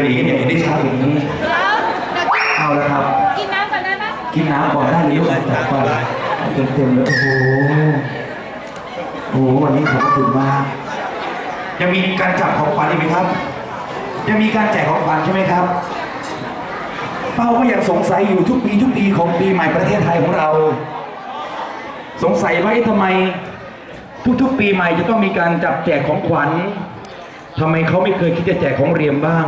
นหนีเนี่ยเห็นได้ชัดอย่างนี้เอาแล้วครับ กินน้ำก่อนได้ไหมกินน้ำก่อนได้เลยลูกจัดก่อนเต็มเต็มเลยโอ้โหโอ้โหวันนี้ขอบคุณมากยังมีการจับของขวัญอีกไหมครับยังมีการแจกของขวัญใช่ไหมครับ เป้าก็ยังสงสัยอยู่ทุกปีทุกปีของปีใหม่ประเทศไทยของเรา สงสัยว่าทำไม ทุกๆ ปีใหม่จะต้องมีการจับแจกของขวัญ ทำไมเขาไม่เคยคิดจะแจกของเรียมบ้าง